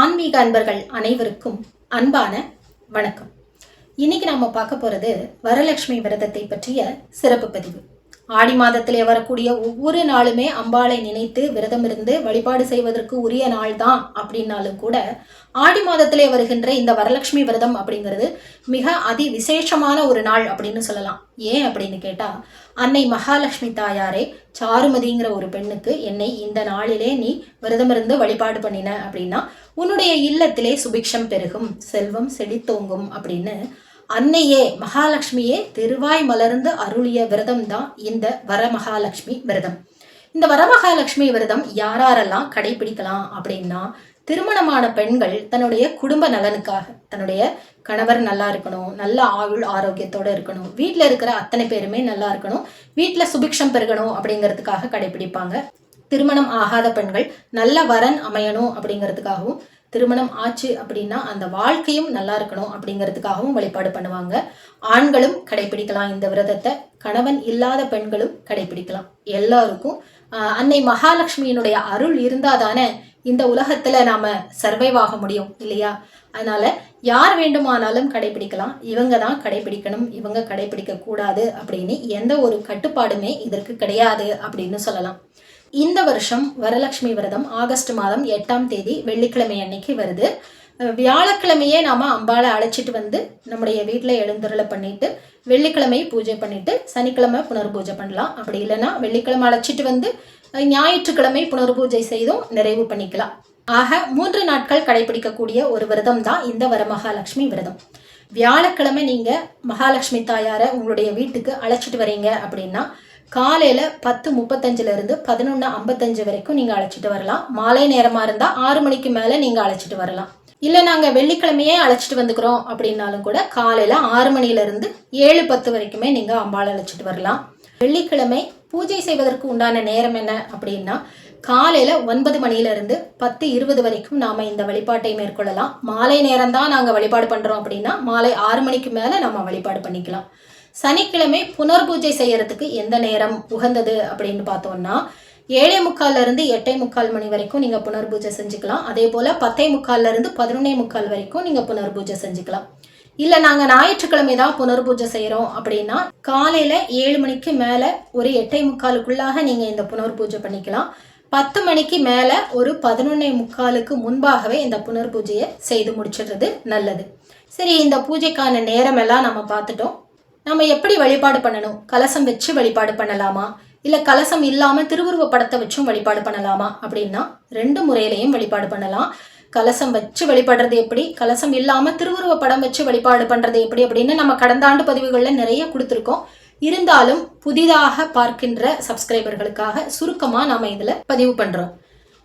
ஆன்மீக அன்பர்கள் அனைவருக்கும் அன்பான வணக்கம். இன்னைக்கு நாம பார்க்க போறது வரலட்சுமி விரதத்தை பற்றிய சிறப்பு பதிவு. ஆடி மாதத்திலே வரக்கூடிய ஒவ்வொரு நாளுமே அம்பாளை நினைத்து விரதம் இருந்து வழிபாடு செய்வதற்கு உரிய நாள் தான் அப்படின்னாலும் கூட ஆடி மாதத்திலே வருகின்ற இந்த வரலட்சுமி விரதம் அப்படிங்கிறது மிக அதி விசேஷமான ஒரு நாள் அப்படின்னு சொல்லலாம். ஏன் அப்படின்னு கேட்டால் அன்னை மகாலட்சுமி தாயாரே சாருமதிங்கிற ஒரு பெண்ணுக்கு என்னை இந்த நாளிலே நீ விரதம் இருந்து வழிபாடு பண்ணின அப்படின்னா உன்னுடைய இல்லத்திலே சுபிக்ஷம் பெருகும் செல்வம் செழித்தோங்கும் அப்படின்னு அன்னையே மகாலட்சுமியே திருவாய் மலர்ந்து அருளிய விரதம் தான் இந்த வரமகாலட்சுமி விரதம். இந்த வரமகாலட்சுமி விரதம் யாரெல்லாம் கடைபிடிக்கலாம் அப்படின்னா திருமணமான பெண்கள் தன்னுடைய குடும்ப நலனுக்காக தன்னுடைய கணவர் நல்லா இருக்கணும் நல்ல ஆயுள் ஆரோக்கியத்தோடு இருக்கணும் வீட்டில் இருக்கிற அத்தனை பேருமே நல்லா இருக்கணும் வீட்டில் சுபிக்ஷம் பெருகணும் அப்படிங்கிறதுக்காக கடைபிடிப்பாங்க. திருமணம் ஆகாத பெண்கள் நல்ல வரன் அமையணும் அப்படிங்கிறதுக்காகவும் திருமணம் ஆச்சு அப்படின்னா அந்த வாழ்க்கையும் நல்லா இருக்கணும் அப்படிங்கிறதுக்காகவும் வழிபாடு பண்ணுவாங்க. ஆண்களும் கடைபிடிக்கலாம் இந்த விரதத்தை. கணவன் இல்லாத பெண்களும் கடைபிடிக்கலாம் எல்லாருக்கும் அன்னை மகாலட்சுமியினுடைய அருள் இருந்தாதானே இந்த உலகத்துல நாம சர்வைவ் ஆக முடியும் இல்லையா? அதனால யார் வேண்டுமானாலும் கடைபிடிக்கலாம் இவங்க தான் கடைபிடிக்கணும் இவங்க கடைபிடிக்க கூடாது அப்படின்னு எந்த ஒரு கட்டுப்பாடுமே இதற்கு கிடையாது அப்படின்னு சொல்லலாம். இந்த வருஷம் வரலட்சுமி விரதம் ஆகஸ்ட் மாதம் எட்டாம் தேதி வெள்ளிக்கிழமை அன்னைக்கு வருது. வியாழக்கிழமையே நாம் அம்பாளை அழைச்சிட்டு வந்து நம்முடைய வீட்டில் எழுந்துருளை பண்ணிட்டு வெள்ளிக்கிழமை பூஜை பண்ணிட்டு சனிக்கிழமை புனர்பூஜை பண்ணலாம். அப்படி இல்லைன்னா வெள்ளிக்கிழமை அழைச்சிட்டு வந்து ஞாயிற்றுக்கிழமை புனர்பூஜை செய்தும் நிறைவு பண்ணிக்கலாம். ஆக மூன்று நாட்கள் கடைபிடிக்கக்கூடிய ஒரு விரதம் தான் இந்த வரமகாலட்சுமி விரதம். வியாழக்கிழமை நீங்கள் மகாலட்சுமி தாயாரை உங்களுடைய வீட்டுக்கு அழைச்சிட்டு வரீங்க அப்படின்னா காலையில் பத்து முப்பத்தஞ்சிலேருந்து பதினொன்று ஐம்பத்தஞ்சு வரைக்கும் நீங்கள் அழைச்சிட்டு வரலாம். மாலை நேரமாக இருந்தால் ஆறு மணிக்கு மேலே நீங்கள் அழைச்சிட்டு வரலாம். இல்லை நாங்கள் வெள்ளிக்கிழமையே அழைச்சிட்டு வந்துக்கிறோம் அப்படின்னாலும் கூட காலையில் ஆறு மணிலேருந்து ஏழு பத்து வரைக்குமே நீங்கள் அம்பாள் அழைச்சிட்டு வரலாம். வெள்ளிக்கிழமை பூஜை செய்வதற்கு உண்டான நேரம் என்ன அப்படின்னா காலையில் ஒன்பது மணியிலேருந்து பத்து இருபது வரைக்கும் நாம் இந்த வழிபாட்டை மேற்கொள்ளலாம். மாலை நேரம் தான் நாங்கள் வழிபாடு பண்ணுறோம் அப்படின்னா மாலை ஆறு மணிக்கு மேலே நம்ம வழிபாடு பண்ணிக்கலாம். சனிக்கிழமை புனர்பூஜை செய்யறதுக்கு எந்த நேரம் உகந்தது அப்படின்னு பார்த்தோம்னா ஏழே முக்கால்ல இருந்து எட்டே முக்கால் மணி வரைக்கும் நீங்க புனர்பூஜை செஞ்சுக்கலாம். அதே போல பத்தே முக்கால்ல இருந்து பதினொன்னே முக்கால் வரைக்கும் நீங்க புனர்பூஜை செஞ்சுக்கலாம். இல்ல நாங்க ஞாயிற்றுக்கிழமை தான் புனர்பூஜை செய்யறோம் அப்படின்னா காலையில ஏழு மணிக்கு மேல ஒரு எட்டே முக்காலுக்குள்ளாக நீங்க இந்த புனர்பூஜை பண்ணிக்கலாம். பத்து மணிக்கு மேல ஒரு பதினொன்னே முக்காலுக்கு முன்பாகவே இந்த புனர்பூஜையை செய்து முடிச்சிடுறது நல்லது. சரி இந்த பூஜைக்கான நேரம் எல்லாம் நம்ம பார்த்துட்டோம். நம்ம எப்படி வழிபாடு பண்ணணும்? கலசம் வச்சு வழிபாடு பண்ணலாமா? இல்லை கலசம் இல்லாமல் திருவுருவ படத்தை வச்சும் வழிபாடு பண்ணலாமா? அப்படின்னா ரெண்டு முறையிலையும் வழிபாடு பண்ணலாம். கலசம் வச்சு வழிபடுறது எப்படி? கலசம் இல்லாமல் திருவுருவ படம் வச்சு வழிபாடு பண்ணுறது எப்படி? அப்படின்னு நம்ம கடந்த ஆண்டு பதிவுகளில் நிறைய கொடுத்துருக்கோம். இருந்தாலும் புதிதாக பார்க்கின்ற சப்ஸ்கிரைபர்களுக்காக சுருக்கமாக நாம் இதில் பதிவு பண்ணுறோம்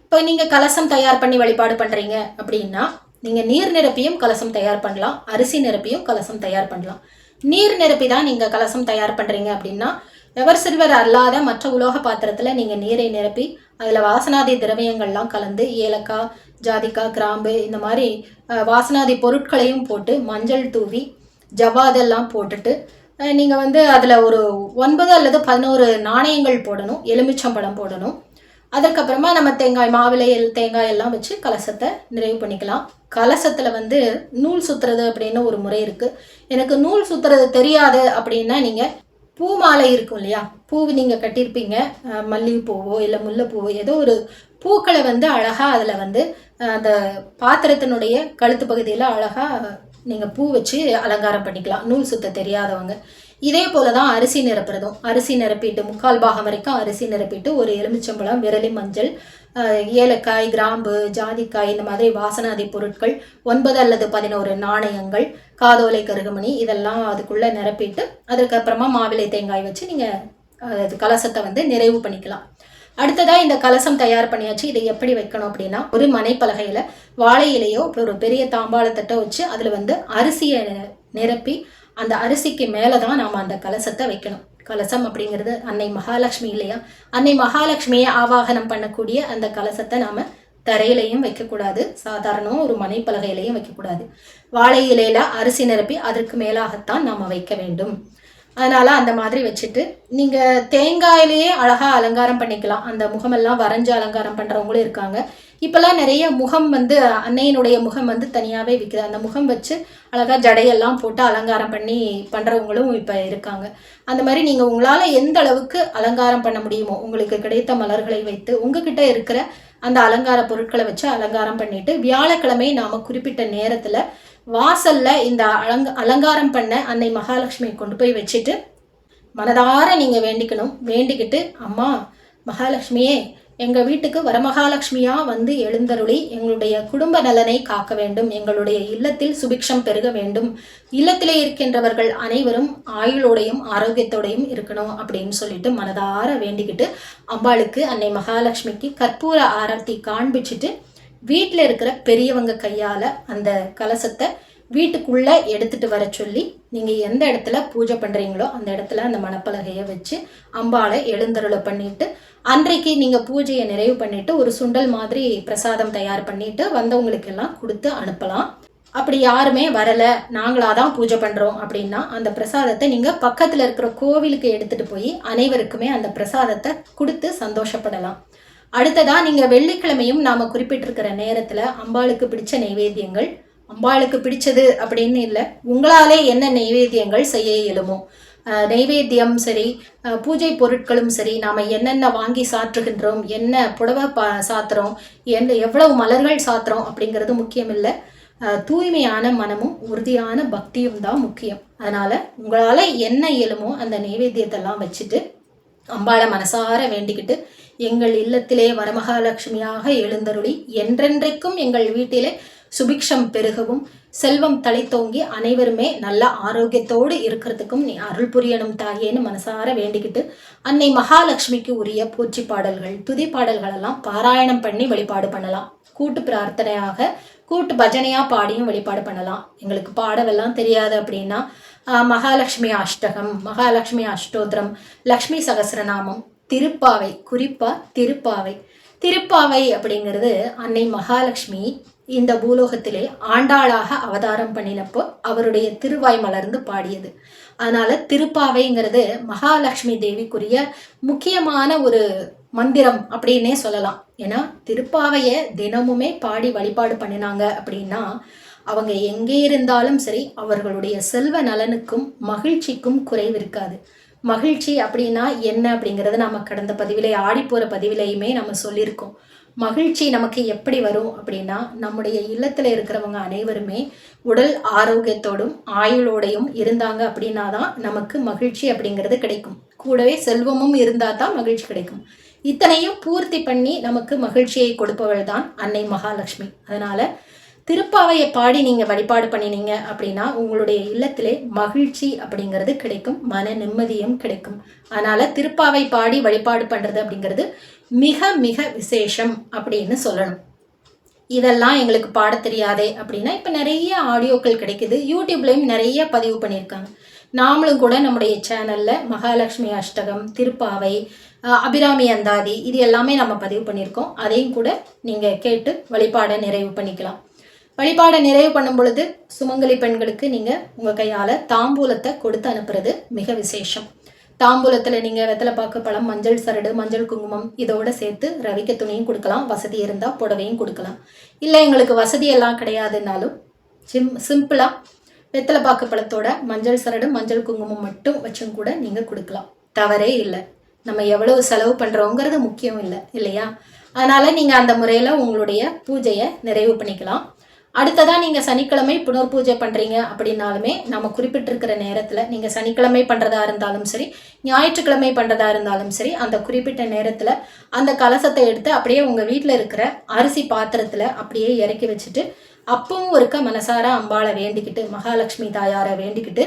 இப்போ நீங்கள் கலசம் தயார் பண்ணி வழிபாடு பண்ணுறீங்க அப்படின்னா நீங்கள் நீர் நிரப்பியும் கலசம் தயார் பண்ணலாம். அரிசி நிரப்பியும் கலசம் தயார் பண்ணலாம். நீர் நிரப்பி தான் நீங்கள் கலசம் தயார் பண்ணுறீங்க அப்படின்னா எவர் சில்வர் அல்லாத மற்ற உலோக பாத்திரத்தில் நீங்கள் நீரை நிரப்பி அதில் வாசனாதி திரவியங்கள்லாம் கலந்து ஏலக்காய் ஜாதிக்காய் கிராம்பு இந்த மாதிரி வாசனாதி பொருட்களையும் போட்டு மஞ்சள் தூவி ஜவ்வாதெல்லாம் போட்டுட்டு நீங்கள் வந்து அதில் ஒரு ஒன்பது அல்லது பதினோரு நாணயங்கள் போடணும் எலுமிச்சம்பழம் போடணும். அதற்கப்புறமா நம்ம தேங்காய் மாவிலை எல் தேங்காய் எல்லாம் வச்சு கலசத்தை நிறைவு பண்ணிக்கலாம். கலசத்தில் வந்து நூல் சுத்துறது அப்படின்னு ஒரு முறை இருக்குது எனக்கு நூல் சுத்துறது தெரியாது அப்படின்னா நீங்கள் பூ மாலை இருக்கும் இல்லையா? பூ நீங்கள் கட்டியிருப்பீங்க. மல்லிகைப்பூவோ இல்லை முல்லைப்பூவோ ஏதோ ஒரு பூக்களை வந்து அழகாக அதில் வந்து அந்த பாத்திரத்தினுடைய கழுத்து பகுதியில் அழகாக நீங்கள் பூ வச்சு அலங்காரம் பண்ணிக்கலாம். நூல் சுத்த தெரியாதவங்க. இதே போல தான் அரிசி நிரப்புறதும். அரிசி நிரப்பிட்டு முக்கால் பாகம் வரைக்கும் அரிசி நிரப்பிட்டு ஒரு எலுமிச்சம்பழம் விரலி மஞ்சள் ஏலக்காய் கிராம்பு ஜாதிக்காய் இந்த மாதிரி வாசனாதி பொருட்கள் ஒன்பது அல்லது பதினோரு நாணயங்கள் காதோலை கருகுமணி இதெல்லாம் அதுக்குள்ளே நிரப்பிட்டு அதுக்கப்புறமா மாவிலை தேங்காய் வச்சு நீங்கள் அது கலசத்தை வந்து நிறைவு பண்ணிக்கலாம். அடுத்ததாக இந்த கலசம் தயார் பண்ணியாச்சு. இதை எப்படி வைக்கணும் அப்படின்னா ஒரு மனைப்பலகையில் வாழை இலையோ ஒரு பெரிய தாம்பாளத்தட்டை வச்சு அதில் வந்து அரிசியை நிரப்பி அந்த அரிசிக்கு மேலே தான் நாம் அந்த கலசத்தை வைக்கணும். கலசம் அப்படிங்கிறது அன்னை மகாலட்சுமி இல்லையா? அன்னை மகாலட்சுமியை ஆவாகனம் பண்ணக்கூடிய அந்த கலசத்தை நாம் தரையிலையும் வைக்கக்கூடாது. சாதாரணமாக ஒரு மனைப்பலகையிலையும் வைக்கக்கூடாது. வாழை இலையில அரிசி நிரப்பி அதற்கு மேலாகத்தான் நாம் வைக்க வேண்டும். அதனால் அந்த மாதிரி வச்சுட்டு நீங்கள் தேங்காயிலேயே அழகாக அலங்காரம் பண்ணிக்கலாம். அந்த முகமெல்லாம் வரைஞ்சி அலங்காரம் பண்ணுறவங்களும் இருக்காங்க. இப்போல்லாம் நிறைய முகம் வந்து அன்னையினுடைய முகம் வந்து தனியாகவே விற்குது அந்த முகம் வச்சு அழகாக ஜடையெல்லாம் போட்டு அலங்காரம் பண்ணி பண்ணுறவங்களும் இப்போ இருக்காங்க. அந்த மாதிரி நீங்கள் உங்களால் எந்த அளவுக்கு அலங்காரம் பண்ண முடியுமோ உங்களுக்கு கிடைத்த மலர்களை வைத்து உங்ககிட்ட இருக்கிற அந்த அலங்கார பொருட்களை வச்சு அலங்காரம் பண்ணிட்டு வியாழக்கிழமை நாம குறிப்பிட்ட நேரத்தில் வாசல்ல இந்த அலங்க அலங்காரம் பண்ண அன்னை மகாலட்சுமியை கொண்டு போய் வச்சுட்டு மனதார நீங்க வேண்டிக்கணும். வேண்டிக்கிட்டு அம்மா மகாலட்சுமியே எங்கள் வீட்டுக்கு வரமகாலட்சுமியாக வந்து எழுந்தருளி எங்களுடைய குடும்ப நலனை காக்க வேண்டும். எங்களுடைய இல்லத்தில் சுபிக்ஷம் பெருக வேண்டும். இல்லத்திலே இருக்கின்றவர்கள் அனைவரும் ஆயுளோடையும் ஆரோக்கியத்தோடையும் இருக்கணும். அப்படின்னு சொல்லிட்டு மனதார வேண்டிக்கிட்டு அம்பாளுக்கு அன்னை மகாலட்சுமிக்கு கற்பூர ஆரத்தி காண்பிச்சுட்டு வீட்டில் இருக்கிற பெரியவங்க கையால் அந்த கலசத்தை வீட்டுக்குள்ளே எடுத்துகிட்டு வர சொல்லி நீங்கள் எந்த இடத்துல பூஜை பண்ணுறீங்களோ அந்த இடத்துல அந்த மணப்பலகையை வச்சு அம்பாளை எழுந்தருளை பண்ணிவிட்டு அன்றைக்கு நீங்கள் பூஜையை நிறைவு பண்ணிவிட்டு ஒரு சுண்டல் மாதிரி பிரசாதம் தயார் பண்ணிவிட்டு வந்தவங்களுக்கெல்லாம் கொடுத்து அனுப்பலாம். அப்படி யாருமே வரலை நாங்களாக தான் பூஜை பண்ணுறோம் அப்படின்னா அந்த பிரசாதத்தை நீங்கள் பக்கத்தில் இருக்கிற கோவிலுக்கு எடுத்துகிட்டு போய் அனைவருக்குமே அந்த பிரசாதத்தை கொடுத்து சந்தோஷப்படலாம். அடுத்ததாக நீங்கள் வெள்ளிக்கிழமையும் நாம் குறிப்பிட்டிருக்கிற நேரத்தில் அம்பாளுக்கு பிடிச்ச நைவேத்தியங்கள் அம்பாளுக்கு பிடிச்சது அப்படின்னு இல்லை உங்களாலே என்ன நைவேத்தியங்கள் செய்ய இயலுமோ? நைவேத்தியம் சரி பூஜை பொருட்களும் சரி நாம் என்னென்ன வாங்கி சாற்றுகின்றோம் என்ன புடவை பா சாத்துறோம் என்ன எவ்வளவு மலர்கள் சாத்துறோம் அப்படிங்கிறது முக்கியம் இல்லை. தூய்மையான மனமும் உறுதியான பக்தியும் தான் முக்கியம். அதனால் உங்களால் என்ன இயலுமோ அந்த நைவேத்தியத்தெல்லாம் வச்சுட்டு அம்பாளை மனசார வேண்டிக்கிட்டு எங்கள் இல்லத்திலே வரமகாலட்சுமியாக எழுந்தருளி என்றென்றைக்கும் எங்கள் வீட்டிலே சுபிக்ஷம் பெருகவும் செல்வம் தழைத்தோங்கி அனைவருமே நல்ல ஆரோக்கியத்தோடு இருக்கிறதுக்கும் நீ அருள் புரியணும் தாயேன்னு மனசார வேண்டிக்கிட்டு அன்னை மகாலட்சுமிக்கு உரிய பூச்சி பாடல்கள் துதி பாடல்களெல்லாம் பாராயணம் பண்ணி வழிபாடு பண்ணலாம். கூட்டு பிரார்த்தனையாக கூட்டு பஜனையா பாடியும் வழிபாடு பண்ணலாம். எங்களுக்கு பாடவெல்லாம் தெரியாது அப்படின்னா மகாலட்சுமி அஷ்டகம் மகாலட்சுமி அஷ்டோத்திரம் லக்ஷ்மி சகசிரநாமம் திருப்பாவை குறிப்பா திருப்பாவை. திருப்பாவை அப்படிங்கிறது அன்னை மகாலட்சுமி இந்த பூலோகத்திலே ஆண்டாளாக அவதாரம் பண்ணினப்போ அவருடைய திருவாய் மலர்ந்து பாடியது. அதனால திருப்பாவைங்கிறது மகாலட்சுமி தேவிக்குரிய முக்கியமான ஒரு மந்திரம் அப்படின்னே சொல்லலாம். ஏன்னா திருப்பாவைய தினமுமே பாடி வழிபாடு பண்ணினாங்க அப்படின்னா அவங்க எங்கே இருந்தாலும் சரி அவர்களுடைய செல்வ நலனுக்கும் மகிழ்ச்சிக்கும் குறைவு இருக்காது. மகிழ்ச்சி அப்படின்னா என்ன அப்படிங்கிறத நம்ம கடந்த பதிவிலே ஆடி பதிவிலையுமே நம்ம சொல்லியிருக்கோம். மகிழ்ச்சி நமக்கு எப்படி வரும் அப்படின்னா நம்முடைய இல்லத்தில் இருக்கிறவங்க அனைவருமே உடல் ஆரோக்கியத்தோடும் ஆயுளோடையும் இருந்தாங்க அப்படின்னா தான் நமக்கு மகிழ்ச்சி அப்படிங்கிறது கிடைக்கும். கூடவே செல்வமும் இருந்தால் தான் மகிழ்ச்சி கிடைக்கும். இத்தனையும் பூர்த்தி பண்ணி நமக்கு மகிழ்ச்சியை கொடுப்பவள் தான் அன்னை மகாலட்சுமி. அதனால் திருப்பாவையை பாடி நீங்கள் வழிபாடு பண்ணினீங்க அப்படின்னா உங்களுடைய இல்லத்திலே மகிழ்ச்சி அப்படிங்கிறது கிடைக்கும் மன நிம்மதியும் கிடைக்கும். அதனால் திருப்பாவை பாடி வழிபாடு பண்ணுறது அப்படிங்கிறது மிக மிக விசேஷம் அப்படின்னு சொல்லணும். இதெல்லாம் எங்களுக்கு பாட தெரியாதே அப்படின்னா இப்போ நிறைய ஆடியோக்கள் கிடைக்குது. யூடியூப்லேயும் நிறைய பதிவு பண்ணியிருக்காங்க. நாமளும் கூட நம்முடைய சேனலில் மகாலட்சுமி அஷ்டகம் திருப்பாவை அபிராமி அந்தாதி இது எல்லாமே நம்ம பதிவு பண்ணியிருக்கோம். அதையும் கூட நீங்கள் கேட்டு வழிபாடை நிறைவு பண்ணிக்கலாம். வழிபாடை நிறைவு பண்ணும் பொழுது சுமங்கலி பெண்களுக்கு நீங்கள் உங்கள் கையால் தாம்பூலத்தை கொடுத்து அனுப்புறது மிக விசேஷம். தாம்பூலத்தில் நீங்கள் வெத்தலைப்பாக்கு பழம் மஞ்சள் சரடு மஞ்சள் குங்குமம் இதோட சேர்த்து ரவிக்க துணியும் கொடுக்கலாம். வசதி இருந்தால் புடவையும் கொடுக்கலாம். இல்லை எங்களுக்கு வசதி எல்லாம் கிடையாதுன்னாலும் சிம் சிம்பிளாக வெத்தலைப்பாக்கு பழத்தோட மஞ்சள் சரடு மஞ்சள் குங்குமம் மட்டும் வச்சும் கூட நீங்கள் கொடுக்கலாம். தவறே இல்லை. நம்ம எவ்வளவு செலவு பண்ணுறோங்கிறது முக்கியம் இல்லை இல்லையா? அதனால் நீங்கள் அந்த முறையில் உங்களுடைய பூஜையை நிறைவு பண்ணிக்கலாம். அடுத்ததாக நீங்கள் சனிக்கிழமை புனர் பூஜை அப்படின்னாலுமே நம்ம குறிப்பிட்டிருக்கிற நேரத்தில் நீங்கள் சனிக்கிழமை பண்ணுறதா இருந்தாலும் சரி ஞாயிற்றுக்கிழமை பண்ணுறதா இருந்தாலும் சரி அந்த குறிப்பிட்ட நேரத்தில் அந்த கலசத்தை எடுத்து அப்படியே உங்கள் வீட்டில் இருக்கிற அரிசி பாத்திரத்தில் அப்படியே இறக்கி வச்சுட்டு அப்பவும் இருக்க மனசார அம்பாளை வேண்டிக்கிட்டு மகாலட்சுமி தாயாரை வேண்டிக்கிட்டு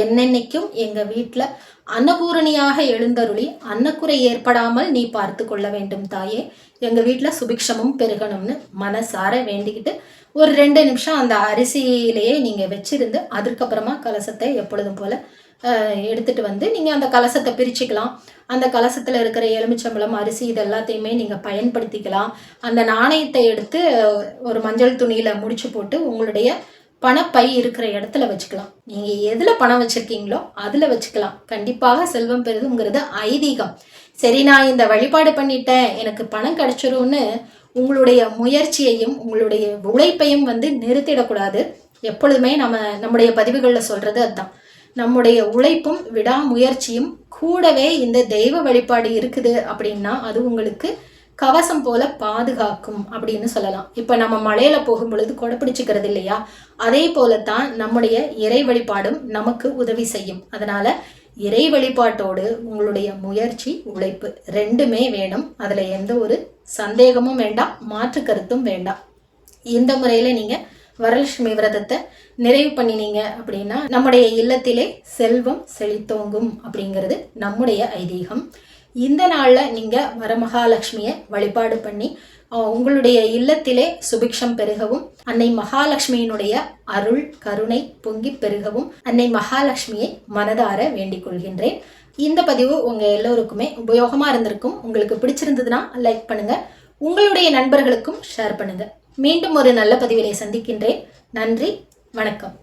என்னென்னைக்கும் எங்க வீட்டில் அன்னபூரணியாக எழுந்தருளி அன்னக்குறை ஏற்படாமல் நீ பார்த்து கொள்ள வேண்டும் தாயே. எங்க வீட்டில் சுபிக்ஷமும் பெருகணும்னு மனசார வேண்டிக்கிட்டு ஒரு ரெண்டு நிமிஷம் அந்த அரிசியிலேயே நீங்க வச்சிருந்து அதுக்கப்புறமா கலசத்தை எப்பொழுதும் போல எடுத்துகிட்டு எடுத்துட்டு வந்து நீங்க அந்த கலசத்தை பிரிச்சுக்கலாம். அந்த கலசத்தில் இருக்கிற எலுமிச்சம்பழம் அரிசி இது எல்லாத்தையுமே நீங்கள் பயன்படுத்திக்கலாம். அந்த நாணயத்தை எடுத்து ஒரு மஞ்சள் துணியில் முடிச்சு போட்டு உங்களுடைய பணப்பை இருக்கிற இடத்துல வச்சுக்கலாம். நீங்க எதுல பணம் வச்சிருக்கீங்களோ அதுல வச்சுக்கலாம். கண்டிப்பாக செல்வம் பெறுதுங்கிறது ஐதீகம். சரி நான் இந்த வழிபாடு பண்ணிட்டேன் எனக்கு பணம் கிடைச்சிரும்னு உங்களுடைய முயற்சியையும் உங்களுடைய உழைப்பையும் வந்து நிறுத்திடக்கூடாது. எப்பொழுதுமே நம்ம நம்முடைய பதிவுகளில் சொல்றது அதுதான். நம்முடைய உழைப்பும் விடாமுயற்சியும் கூடவே இந்த தெய்வ வழிபாடு இருக்குது அப்படின்னா அது உங்களுக்கு கவசம் போல பாதுகாக்கும் அப்படின்னு சொல்லலாம். இப்போ நம்ம மலையில போகும் பொழுது கொடை பிடிச்சிக்கிறது இல்லையா? அதே போலத்தான் நம்முடைய இறை வழிபாடும் நமக்கு உதவி செய்யும். அதனால இறை வழிபாட்டோடு உங்களுடைய முயற்சி உழைப்பு ரெண்டுமே வேணும். அதில் எந்த ஒரு சந்தேகமும் வேண்டாம் மாற்று கருத்தும் வேண்டாம். இந்த முறையில் நீங்கள் வரலட்சுமி விரதத்தை நிறைவு பண்ணினீங்க அப்படின்னா நம்முடைய இல்லத்திலே செல்வம் செழித்தோங்கும் அப்படிங்கிறது நம்முடைய ஐதீகம். இந்த நாளில் நீங்கள் வரமகாலட்சுமியை வழிபாடு பண்ணி உங்களுடைய இல்லத்திலே சுபிக்ஷம் பெருகவும் அன்னை மகாலட்சுமியினுடைய அருள் கருணை பொங்கி பெருகவும் அன்னை மகாலட்சுமியை மனதார வேண்டிக் கொள்கின்றேன். இந்த பதிவு உங்கள் எல்லோருக்குமே உபயோகமாக இருந்திருக்கும். உங்களுக்கு பிடிச்சிருந்ததுன்னா லைக் பண்ணுங்கள் உங்களுடைய நண்பர்களுக்கும் ஷேர் பண்ணுங்கள் மீண்டும் ஒரு நல்ல பதிவிலை சந்திக்கின்றேன். நன்றி வணக்கம்.